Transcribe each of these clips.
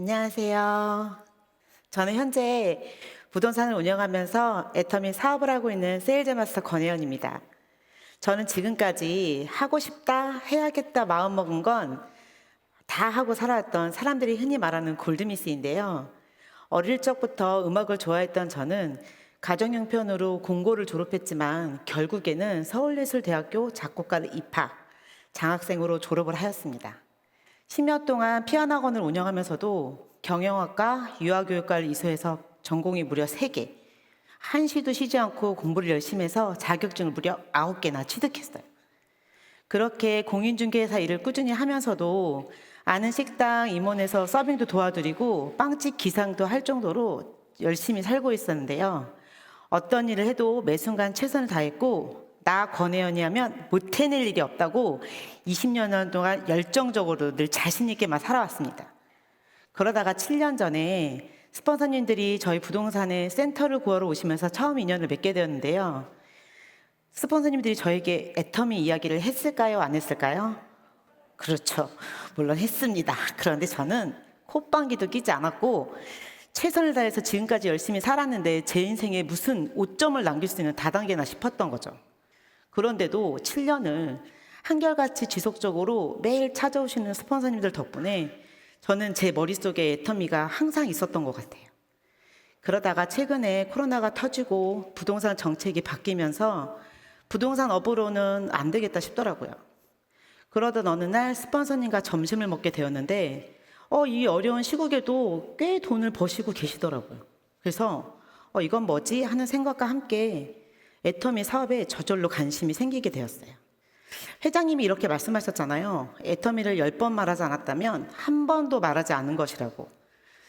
안녕하세요. 저는 현재 부동산을 운영하면서 애터미 사업을 하고 있는 세일즈 마스터 권혜연입니다. 저는 지금까지 하고 싶다, 해야겠다 마음 먹은 건 다 하고 살아왔던 사람들이 흔히 말하는 골드미스인데요. 어릴 적부터 음악을 좋아했던 저는 가정 형편으로 공고를 졸업했지만 결국에는 서울예술대학교 작곡과를 입학, 장학생으로 졸업을 하였습니다. 10년 동안 피아노 학원을 운영하면서도 경영학과, 유아교육과를 이수해서 전공이 무려 3개. 한시도 쉬지 않고 공부를 열심히 해서 자격증을 무려 9개나 취득했어요. 그렇게 공인중개사 일을 꾸준히 하면서도 아는 식당 임원에서 서빙도 도와드리고 빵집 기상도 할 정도로 열심히 살고 있었는데요. 어떤 일을 해도 매 순간 최선을 다했고 나 권혜연이 하면 못 해낼 일이 없다고 20년 동안 열정적으로 늘 자신 있게만 살아왔습니다. 그러다가 7년 전에 스폰서님들이 저희 부동산에 센터를 구하러 오시면서 처음 인연을 맺게 되었는데요. 스폰서님들이 저에게 애터미 이야기를 했을까요? 안 했을까요? 그렇죠. 물론 했습니다. 그런데 저는 콧방귀도 끼지 않았고 최선을 다해서 지금까지 열심히 살았는데 제 인생에 무슨 오점을 남길 수 있는 다단계나 싶었던 거죠. 그런데도 7년을 한결같이 지속적으로 매일 찾아오시는 스폰서님들 덕분에 저는 제 머릿속에 애터미가 항상 있었던 것 같아요. 그러다가 최근에 코로나가 터지고 부동산 정책이 바뀌면서 부동산 업으로는 안 되겠다 싶더라고요. 그러던 어느 날 스폰서님과 점심을 먹게 되었는데 어, 이 어려운 시국에도 꽤 돈을 버시고 계시더라고요. 그래서 어, 이건 뭐지 하는 생각과 함께 애터미 사업에 저절로 관심이 생기게 되었어요. 회장님이 이렇게 말씀하셨잖아요. 애터미를 열 번 말하지 않았다면 한 번도 말하지 않은 것이라고.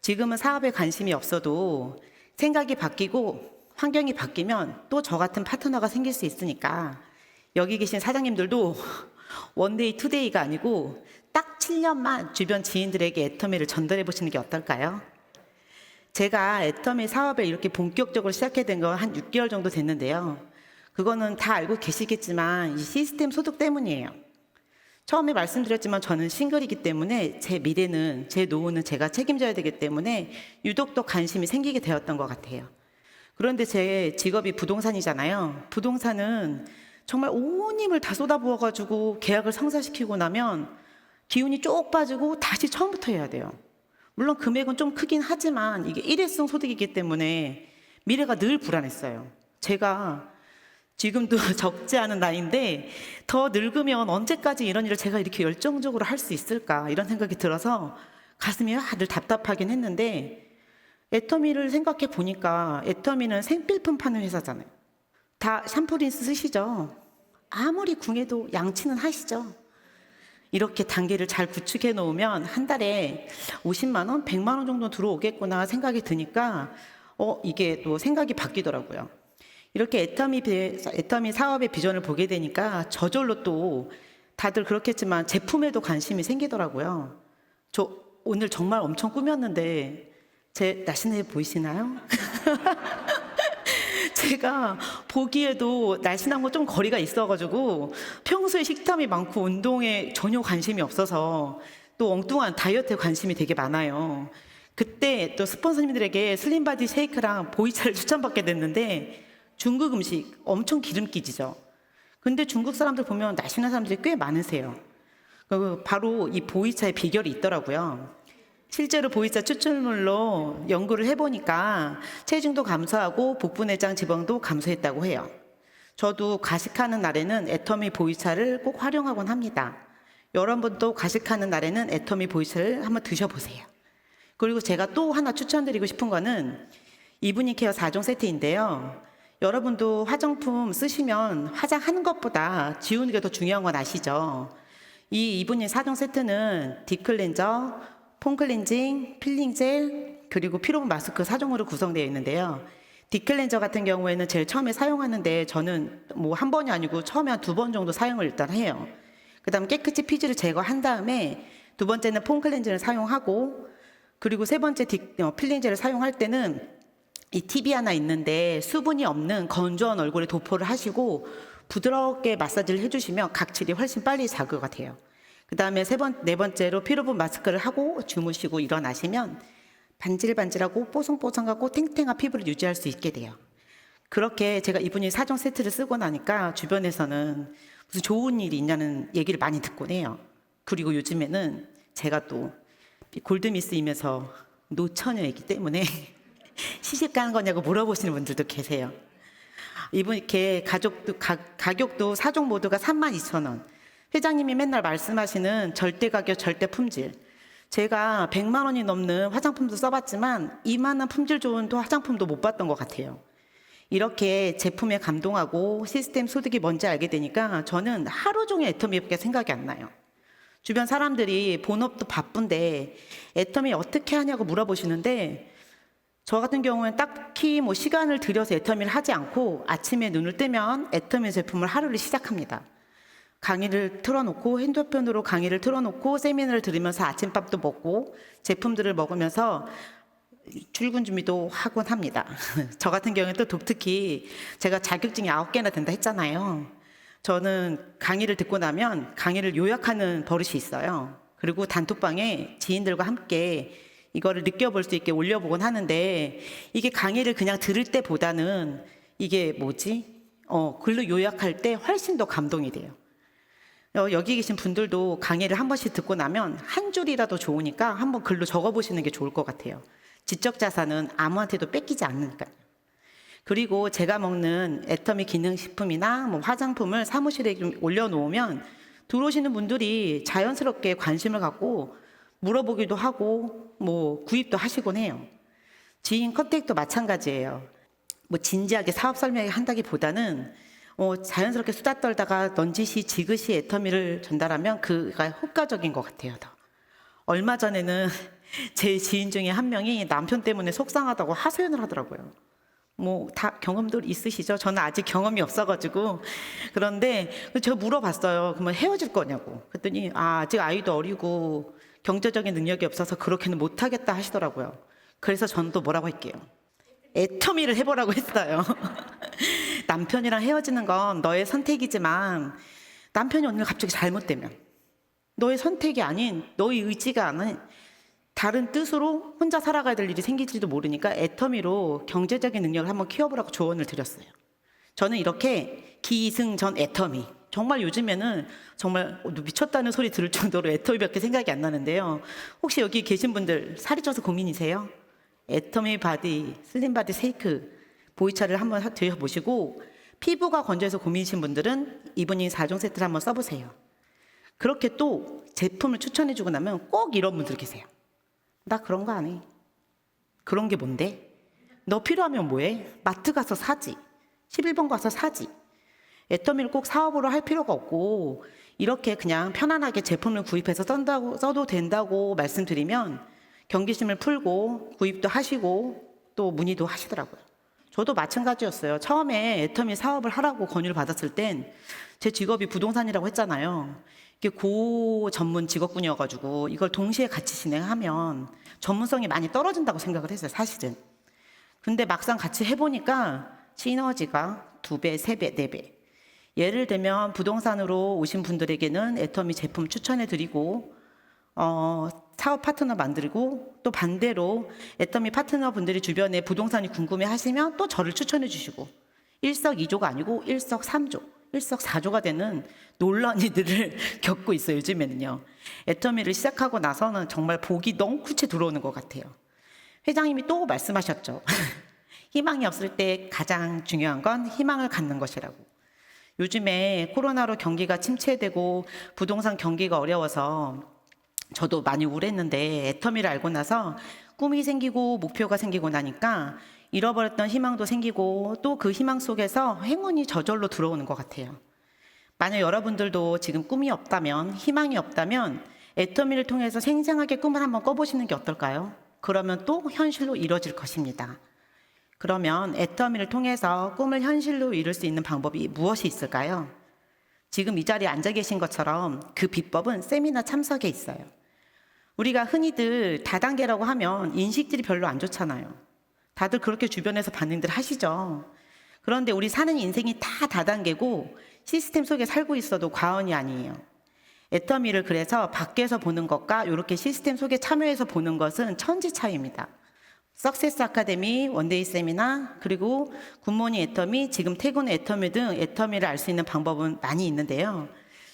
지금은 사업에 관심이 없어도 생각이 바뀌고 환경이 바뀌면 또 저 같은 파트너가 생길 수 있으니까 여기 계신 사장님들도 원데이 투데이가 아니고 딱 7년만 주변 지인들에게 애터미를 전달해 보시는 게 어떨까요? 제가 애터미 사업을 이렇게 본격적으로 시작하게 된건한 6개월 정도 됐는데요. 그거는 다 알고 계시겠지만 이 시스템 소득 때문이에요. 처음에 말씀드렸지만 저는 싱글이기 때문에 제 미래는 제 노후는 제가 책임져야 되기 때문에 유독 더 관심이 생기게 되었던 것 같아요. 그런데 제 직업이 부동산이잖아요. 부동산은 정말 온 힘을 다 쏟아부어가지고 계약을 성사시키고 나면 기운이 쭉 빠지고 다시 처음부터 해야 돼요. 물론 금액은 좀 크긴 하지만 이게 일회성 소득이기 때문에 미래가 늘 불안했어요. 제가 지금도 적지 않은 나이인데 더 늙으면 언제까지 이런 일을 제가 이렇게 열정적으로 할 수 있을까 이런 생각이 들어서 가슴이 아, 늘 답답하긴 했는데 애터미를 생각해 보니까 애터미는 생필품 파는 회사잖아요. 다 샴푸 린스 쓰시죠? 아무리 궁해도 양치는 하시죠? 이렇게 단계를 잘 구축해 놓으면 한 달에 50만 원, 100만 원 정도 들어오겠구나 생각이 드니까 어 이게 또 생각이 바뀌더라고요. 이렇게 애터미 비- 애터미 사업의 비전을 보게 되니까 저절로 또 다들 그렇겠지만 제품에도 관심이 생기더라고요. 저 오늘 정말 엄청 꾸몄는데 제 날씬해 보이시나요? 제가 보기에도 날씬한 거 좀 거리가 있어가지고 평소에 식탐이 많고 운동에 전혀 관심이 없어서 또 엉뚱한 다이어트에 관심이 되게 많아요. 그때 또 스폰서님들에게 슬림바디 쉐이크랑 보이차를 추천받게 됐는데 중국 음식 엄청 기름기지죠. 근데 중국 사람들 보면 날씬한 사람들이 꽤 많으세요. 그 바로 이 보이차의 비결이 있더라고요. 실제로 보이차 추출물로 연구를 해보니까 체중도 감소하고 복부 내장 지방도 감소했다고 해요. 저도 가식하는 날에는 애터미 보이차를 꼭 활용하곤 합니다. 여러분도 가식하는 날에는 애터미 보이차를 한번 드셔보세요. 그리고 제가 또 하나 추천드리고 싶은 거는 이브닝 케어 4종 세트인데요. 여러분도 화장품 쓰시면 화장하는 것보다 지우는 게 더 중요한 건 아시죠? 이 이브닝 4종 세트는 딥클렌저, 폼클렌징, 필링 젤, 그리고 피로분 마스크 4종으로 구성되어 있는데요. 딥클렌저 같은 경우에는 제일 처음에 사용하는데 저는 뭐 한 번이 아니고 처음에 한 두 번 정도 사용을 일단 해요. 그 다음 깨끗이 피지를 제거한 다음에 두 번째는 폼 클렌징을 사용하고 그리고 세 번째 디, 어, 필링젤을 사용할 때는 이 팁이 하나 있는데 수분이 없는 건조한 얼굴에 도포를 하시고 부드럽게 마사지를 해주시면 각질이 훨씬 빨리 자극가 돼요. 그 다음에 세 번, 네 번째로 피로분 마스크를 하고 주무시고 일어나시면 반질반질하고 뽀송뽀송하고 탱탱한 피부를 유지할 수 있게 돼요. 그렇게 제가 이분이 사정 세트를 쓰고 나니까 주변에서는 무슨 좋은 일이 있냐는 얘기를 많이 듣곤 해요. 그리고 요즘에는 제가 또 골드미스이면서 노처녀이기 때문에 시집 가는 거냐고 물어보시는 분들도 계세요. 이분 이렇게 가족도 가, 가격도 사종 모두가 3만 2천 원. 회장님이 맨날 말씀하시는 절대 가격, 절대 품질. 제가 100만 원이 넘는 화장품도 써봤지만 이만한 품질 좋은 또 화장품도 못 봤던 것 같아요. 이렇게 제품에 감동하고 시스템 소득이 뭔지 알게 되니까 저는 하루 종일 애터미밖에 생각이 안 나요. 주변 사람들이 본업도 바쁜데 애터미 어떻게 하냐고 물어보시는데 저 같은 경우는 딱히 뭐 시간을 들여서 애터미를 하지 않고 아침에 눈을 뜨면 애터미 제품을 하루를 시작합니다. 강의를 틀어놓고 핸드폰으로 강의를 틀어놓고 세미나를 들으면서 아침밥도 먹고 제품들을 먹으면서 출근 준비도 하곤 합니다. 저 같은 경우는 또 독특히 제가 자격증이 아홉 개나 된다 했잖아요. 저는 강의를 듣고 나면 강의를 요약하는 버릇이 있어요. 그리고 단톡방에 지인들과 함께 이거를 느껴볼 수 있게 올려보곤 하는데 이게 강의를 그냥 들을 때보다는 이게 뭐지? 어, 글로 요약할 때 훨씬 더 감동이 돼요. 어, 여기 계신 분들도 강의를 한 번씩 듣고 나면 한 줄이라도 좋으니까 한번 글로 적어보시는 게 좋을 것 같아요. 지적 자산은 아무한테도 뺏기지 않으니까요. 그리고 제가 먹는 애터미 기능식품이나 뭐 화장품을 사무실에 좀 올려놓으면 들어오시는 분들이 자연스럽게 관심을 갖고 물어보기도 하고 뭐 구입도 하시곤 해요. 지인 컨택도 마찬가지예요. 뭐 진지하게 사업 설명을 한다기보다는 어, 자연스럽게 수다 떨다가 넌지시 지그시 애터미를 전달하면 그가 효과적인 것 같아요. 더. 얼마 전에는 제 지인 중에 한 명이 남편 때문에 속상하다고 하소연을 하더라고요. 뭐 다 경험들 있으시죠? 저는 아직 경험이 없어가지고 그런데 제가 물어봤어요. 그러면 헤어질 거냐고. 그랬더니 아, 아직 아이도 어리고 경제적인 능력이 없어서 그렇게는 못하겠다 하시더라고요. 그래서 저는 또 뭐라고 할게요. 애터미를 해보라고 했어요. 남편이랑 헤어지는 건 너의 선택이지만 남편이 오늘 갑자기 잘못되면 너의 선택이 아닌 너의 의지가 아닌 다른 뜻으로 혼자 살아가야 될 일이 생길지도 모르니까 애터미로 경제적인 능력을 한번 키워보라고 조언을 드렸어요. 저는 이렇게 기승전 애터미. 정말 요즘에는 정말 미쳤다는 소리 들을 정도로 애터미밖에 생각이 안 나는데요. 혹시 여기 계신 분들 살이 쪄서 고민이세요? 애터미 바디, 슬림 바디 세이크 보이차를 한번 드셔보시고 피부가 건조해서 고민이신 분들은 이분이 4종 세트를 한번 써보세요. 그렇게 또 제품을 추천해주고 나면 꼭 이런 분들 계세요. 나 그런 거 안 해. 그런 게 뭔데? 너 필요하면 뭐해? 마트 가서 사지. 11번 가서 사지. 애터미를 꼭 사업으로 할 필요가 없고 이렇게 그냥 편안하게 제품을 구입해서 쓴다고, 써도 된다고 말씀드리면 경계심을 풀고 구입도 하시고 또 문의도 하시더라고요. 저도 마찬가지였어요. 처음에 애터미 사업을 하라고 권유를 받았을 땐 제 직업이 부동산이라고 했잖아요. 이게 고 전문 직업군이어가지고 이걸 동시에 같이 진행하면 전문성이 많이 떨어진다고 생각을 했어요, 사실은. 근데 막상 같이 해보니까 시너지가 두 배, 세 배, 네 배. 예를 들면 부동산으로 오신 분들에게는 애터미 제품 추천해드리고 어, 사업 파트너 만들고 또 반대로 애터미 파트너 분들이 주변에 부동산이 궁금해 하시면 또 저를 추천해 주시고 일석이조가 아니고 일석삼조, 일석사조가 되는 놀라운 일들을 겪고 있어요 요즘에는요. 애터미를 시작하고 나서는 정말 복이 쿠체 들어오는 것 같아요. 회장님이 또 말씀하셨죠. 희망이 없을 때 가장 중요한 건 희망을 갖는 것이라고. 요즘에 코로나로 경기가 침체되고 부동산 경기가 어려워서 저도 많이 우울했는데 애터미를 알고 나서 꿈이 생기고 목표가 생기고 나니까 잃어버렸던 희망도 생기고 또 그 희망 속에서 행운이 저절로 들어오는 것 같아요. 만약 여러분들도 지금 꿈이 없다면 희망이 없다면 애터미를 통해서 생생하게 꿈을 한번 꿔보시는 게 어떨까요? 그러면 또 현실로 이뤄질 것입니다. 그러면 애터미를 통해서 꿈을 현실로 이룰 수 있는 방법이 무엇이 있을까요? 지금 이 자리에 앉아 계신 것처럼 그 비법은 세미나 참석에 있어요. 우리가 흔히들 다단계라고 하면 인식들이 별로 안 좋잖아요. 다들 그렇게 주변에서 반응들 하시죠. 그런데 우리 사는 인생이 다 다단계고 시스템 속에 살고 있어도 과언이 아니에요. 애터미를 그래서 밖에서 보는 것과 이렇게 시스템 속에 참여해서 보는 것은 천지 차이입니다. 석세스 아카데미, 원데이 세미나, 그리고 굿모닝 애터미, 지금 퇴근 애터미 등 애터미를 알 수 있는 방법은 많이 있는데요.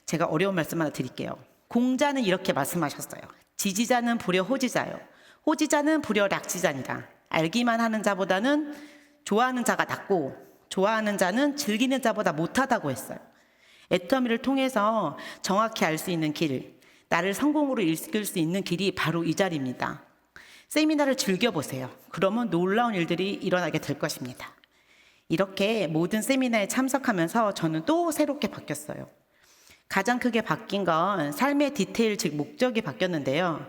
제가 어려운 말씀 하나 드릴게요. 공자는 이렇게 말씀하셨어요. 지지자는 불여 호지자요. 호지자는 불여 락지자니라. 알기만 하는 자보다는 좋아하는 자가 낫고 좋아하는 자는 즐기는 자보다 못하다고 했어요. 애터미를 통해서 정확히 알 수 있는 길, 나를 성공으로 이끌 수 있는 길이 바로 이 자리입니다. 세미나를 즐겨보세요. 그러면 놀라운 일들이 일어나게 될 것입니다. 이렇게 모든 세미나에 참석하면서 저는 또 새롭게 바뀌었어요. 가장 크게 바뀐 건 삶의 디테일, 즉 목적이 바뀌었는데요.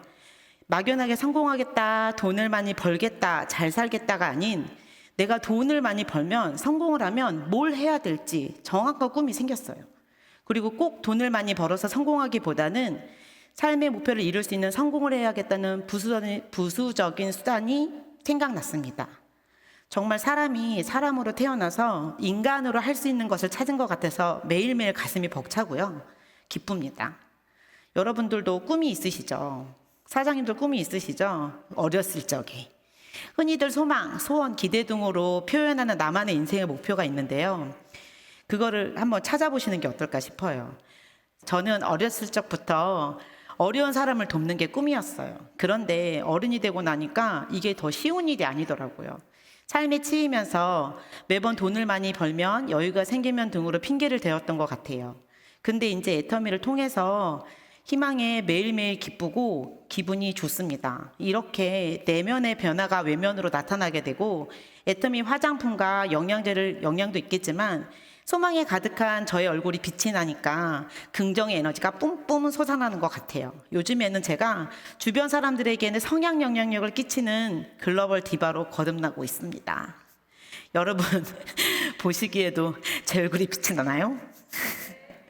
막연하게 성공하겠다, 돈을 많이 벌겠다, 잘 살겠다가 아닌 내가 돈을 많이 벌면 성공을 하면 뭘 해야 될지 정확한 꿈이 생겼어요. 그리고 꼭 돈을 많이 벌어서 성공하기보다는 삶의 목표를 이룰 수 있는 성공을 해야겠다는 부수적인, 수단이 생각났습니다. 정말 사람이 사람으로 태어나서 인간으로 할 수 있는 것을 찾은 것 같아서 매일매일 가슴이 벅차고요. 기쁩니다. 여러분들도 꿈이 있으시죠? 사장님들 꿈이 있으시죠? 어렸을 적에. 흔히들 소망, 소원, 기대 등으로 표현하는 나만의 인생의 목표가 있는데요. 그거를 한번 찾아보시는 게 어떨까 싶어요. 저는 어렸을 적부터 어려운 사람을 돕는 게 꿈이었어요. 그런데 어른이 되고 나니까 이게 더 쉬운 일이 아니더라고요. 삶에 치이면서 매번 돈을 많이 벌면 여유가 생기면 등으로 핑계를 대었던 것 같아요. 근데 이제 애터미를 통해서 희망에 매일매일 기쁘고 기분이 좋습니다. 이렇게 내면의 변화가 외면으로 나타나게 되고 애터미 화장품과 영양제를 영양도 있겠지만 소망에 가득한 저의 얼굴이 빛이 나니까 긍정의 에너지가 뿜뿜 솟아나는 것 같아요. 요즘에는 제가 주변 사람들에게는 성향 영향력을 끼치는 글로벌 디바로 거듭나고 있습니다. 여러분 보시기에도 제 얼굴이 빛이 나나요?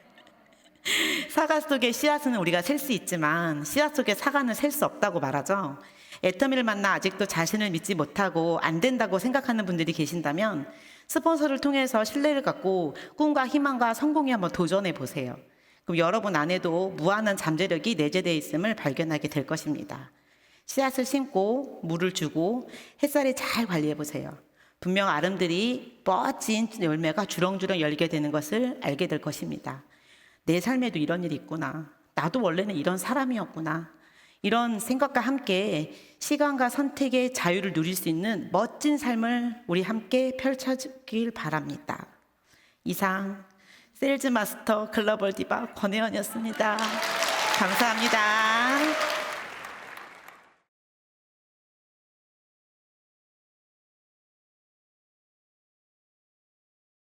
사과 속의 씨앗은 우리가 셀 수 있지만 씨앗 속의 사과는 셀 수 없다고 말하죠. 애터미를 만나 아직도 자신을 믿지 못하고 안 된다고 생각하는 분들이 계신다면 스폰서를 통해서 신뢰를 갖고 꿈과 희망과 성공에 한번 도전해 보세요. 그럼 여러분 안에도 무한한 잠재력이 내재되어 있음을 발견하게 될 것입니다. 씨앗을 심고 물을 주고 햇살에 잘 관리해 보세요. 분명 아름들이 멋진 열매가 주렁주렁 열게 되는 것을 알게 될 것입니다. 내 삶에도 이런 일이 있구나. 나도 원래는 이런 사람이었구나. 이런 생각과 함께 시간과 선택의 자유를 누릴 수 있는 멋진 삶을 우리 함께 펼쳐주길 바랍니다. 이상 세일즈 마스터 글로벌 디바 권혜원이었습니다. 감사합니다.